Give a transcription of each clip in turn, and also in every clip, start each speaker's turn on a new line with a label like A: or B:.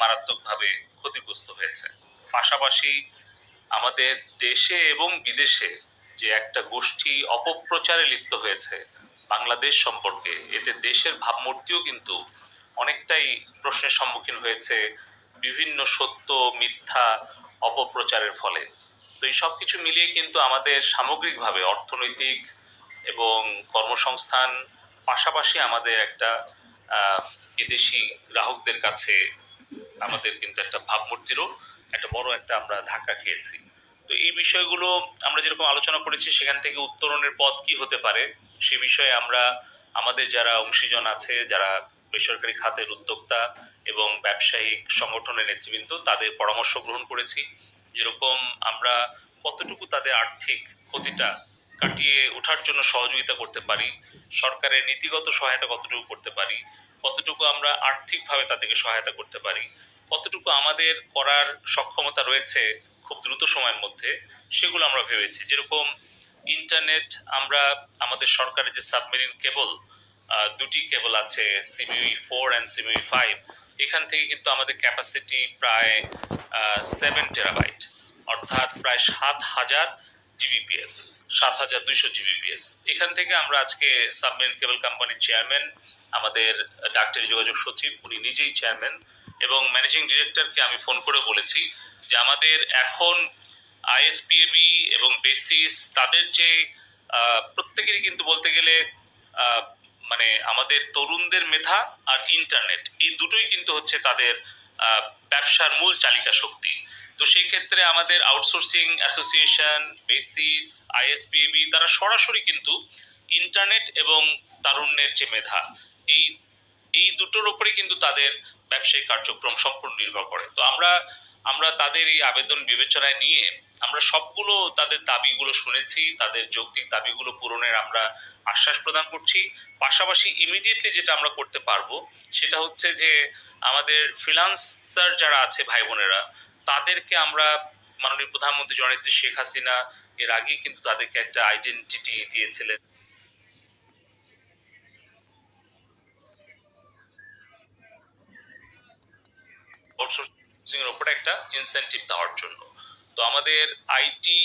A: মারাত্মকভাবে ক্ষতিগ্রস্ত হয়েছে। পাশাপাশি আমাদের দেশে এবং বিদেশে যে একটা গোষ্ঠী অপপ্রচারে লিপ্ত হয়েছে বাংলাদেশ সম্পর্কে, এতে দেশের ভাবমূর্তিও কিন্তু অনেকটাই প্রশ্নের সম্মুখীন হয়েছে বিভিন্ন সত্য, মিথ্যা, অপপ্রচারের ফলে। তো এই সব কিছু মিলিয়ে কিন্তু আমাদের সামগ্রিকভাবে অর্থনৈতিক এবং কর্মসংস্থান, পাশাপাশি আমাদের একটা বিদেশি গ্রাহকদের কাছে আমাদের কিন্তু একটা ভাবমূর্তিরও একটা বড় একটা আমরা ধাক্কা খেয়েছি। তো এই বিষয়গুলো আমরা যেরকম আলোচনা করেছি, সেখান থেকে উত্তরণের পথ কি হতে পারে, সে বিষয়ে আমরা আমাদের যারা অংশীজন আছে, যারা বেসরকারি খাতের উদ্যোক্তা এবং ব্যবসায়িক সংগঠনের নেতৃবৃন্দ, তাদের পরামর্শ গ্রহণ করেছি। যেরকম আমরা কতটুকু তাদের আর্থিক ক্ষতিটা কাটিয়ে ওঠার জন্য সহযোগিতা করতে পারি, সরকারের নীতিগত সহায়তা কতটুকু করতে পারি, কতটুকু আমরা আর্থিকভাবে তাদেরকে সহায়তা করতে পারি, কতটুকু আমাদের করার সক্ষমতা রয়েছে খুব দ্রুত সময়ের মধ্যে, সেগুলো আমরা ভেবেছি। যেরকম ইন্টারনেট আমরা আমাদের সরকারের যে সাবমেরিন কেবল দুটি কেবল আছে SeaMeWe four and SeaMeWe five এখান থেকে কিন্তু আমাদের ক্যাপাসিটি প্রায় সেভেন টেরাবাইট অর্থাৎ প্রায় সাত হাজার জিবিপিএস সাত হাজার দুইশো জিবিপিএস এখান থেকে আমরা আজকে সাবমেরিন কেবল কোম্পানির চেয়ারম্যান, আমাদের ডাক্তারি যোগাযোগ সচিব, উনি নিজেই চেয়ারম্যান এবং ম্যানেজিং ডিরেক্টরকে আমি ফোন করে বলেছি যে আমাদের এখন আইএসপিএবি এবং বেসিস তাদের যে প্রত্যেকেরই কিন্তু বলতে গেলে মানে আমাদের তরুণদের মেধা আর ইন্টারনেট, এই দুটোই কিন্তু হচ্ছে তাদের ব্যবসার মূল চালিকা শক্তি। তো সেই ক্ষেত্রে আমাদের আউটসোর্সিং অ্যাসোসিয়েশন বেসিস আইএসপিএবি তারা সরাসরি কিন্তু ইন্টারনেট এবং তারুণ্যের যে মেধা, এই এই দুটোর উপরে কিন্তু তাদের ব্যবসায়িক কার্যক্রম সম্পূর্ণ নির্ভর করে। তো আমরা আমরা তাদের এই আবেদন বিবেচনায় নিয়ে আমরা সবগুলো তাদের দাবিগুলো শুনেছি, তাদের যৌক্তিক দাবিগুলো পূরণের আমরা আশ্বাস প্রদান করছি। পাশাপাশি ইমিডিয়েটলি যেটা আমরা করতে পারব, সেটা হচ্ছে যে আমাদের ফ্রিলান্সার যারা আছে, ভাই বোনেরা তাদেরকে আমরা মাননীয় প্রধানমন্ত্রী জননেত্রী শেখ হাসিনা এর আগেই কিন্তু তাদেরকে একটা আইডেন্টিটি দিয়েছিলেন। এর উপরে একটা ইনসেনটিভ দেওয়ার জন্য। তো আমাদের আইটি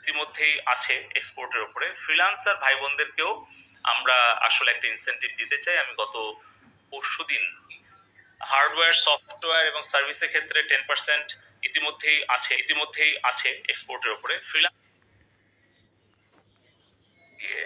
A: ইতিমধ্যেই আছে এক্সপোর্টের উপরে। ফ্রিল্যান্সার ভাই বোনদেরকেও আমরা আসলে একটা ইনসেনটিভ দিতে চাই। আমি গত পরশু দিন হার্ডওয়্যার সফটওয়্যার এবং সার্ভিসের ক্ষেত্রে টেন পার্সেন্ট ইতিমধ্যেই আছে ইতিমধ্যেই আছে এক্সপোর্টের উপরে। ফ্রিল্যান্স